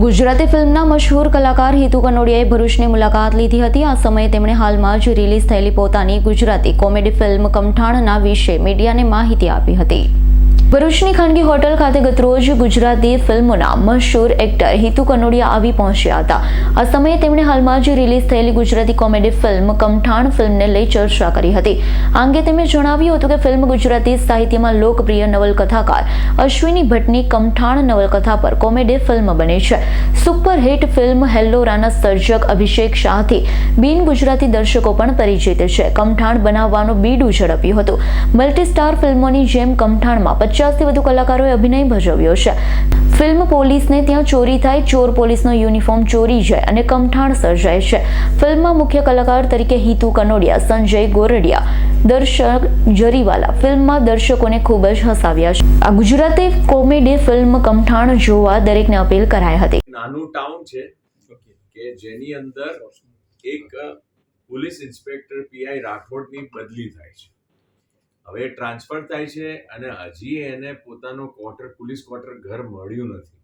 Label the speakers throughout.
Speaker 1: ગુજરાતી ફિલ્મના મશહૂર કલાકાર હિતુ કનોડિયાએ ભરૂચની મુલાકાત લીધી હતી. આ સમયે તેમણે હાલમાં જ રિલીઝ થયેલી પોતાની ગુજરાતી કોમેડી ફિલ્મ કમઠાણના વિશે મીડિયાને માહિતી આપી હતી. ભરૂચની ખાનગી હોટલ ખાતે ગતરોજ ગુજરાતી ફિલ્મોના મશહૂર એક્ટર હિતુ કનોડિયા આવી પહોંચ્યા હતા. આ સમયે તેમણે હાલમાં જ રિલીઝ થયેલી ગુજરાતી કોમેડી ફિલ્મ કમઠાણ ફિલ્મને લઈ ચર્ચા કરી હતી. આ અંગે તેમણે જણાવ્યું હતું કે ફિલ્મ ગુજરાતી સાહિત્યમાં લોકપ્રિય નવલકથાકાર અશ્વિની ભટ્ટની કમઠાણ નવલકથા પર કોમેડી ફિલ્મ બની છે. સુપરહિટ ફિલ્મ હેલ્લોરાના સર્જક અભિષેક શાહથી બિન ગુજરાતી દર્શકો પણ પરિચિત છે. કમઠાણ બનાવવાનું બીડું ઝડપ્યું હતું. મલ્ટી સ્ટાર ફિલ્મોની જેમ કમઠાણમાં પચાસથી વધુ કલાકારોએ અભિનય ભજવ્યો છે. ફિલ્મ પોલીસને ત્યાં ચોરી થાય, ચોર પોલીસનો યુનિફોર્મ ચોરી જાય અને કમઠાણ સર્જાય છે. ફિલ્મમાં મુખ્ય કલાકાર તરીકે હિતુ કનોડિયા, સંજય ગોરડિયા, દર્શક જરીવાલા ફિલ્મમાં દર્શકોને ખૂબ જ હસાવ્યા છે. આ ગુજરાતી કોમેડી ફિલ્મ કમઠાણ જોવા દરેકને અપીલ કરાઈ હતી.
Speaker 2: નાનું ટાઉન છે કે જેની અંદર એક પોલીસ ઇન્સ્પેક્ટર પીઆઈ રાઠોડની બદલી થાય છે. હવે ટ્રાન્સફર થાય છે અને હજી એને પોતાનો ક્વાર્ટર, પોલીસ ક્વાર્ટર ઘર મળ્યું નથી.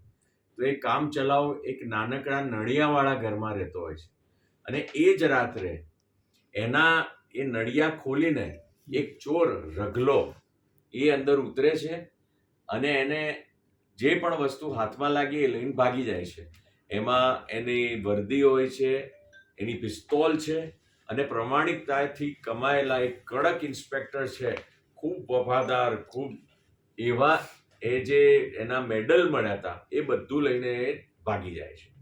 Speaker 2: તો એ કામ ચલાવ, એક નાનકડા નળિયાવાળા ઘરમાં રહેતો હોય છે. અને એ જ રાત્રે એના, એ નળિયા ખોલીને એક ચોર રગલો એ અંદર ઉતરે છે અને એને જે પણ વસ્તુ હાથમાં લાગી એ લઈને ભાગી જાય છે. એમાં એની વર્દી હોય છે, એની પિસ્તોલ છે અને પ્રમાણિકતાથી કમાયેલા એક કડક ઇન્સ્પેક્ટર છે. ખૂબ વફાદાર, ખૂબ એવા એ જે એના મેડલ મળ્યા હતા, એ બધું લઈને ભાગી જાય છે.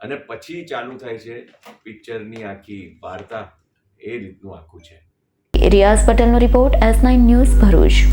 Speaker 2: અને પછી ચાલુ થાય છે પિક્ચરની આખી વાર્તા, એ રીતનું આખું છે.
Speaker 1: રિયાઝ પટેલનો report S nine news Bharuch.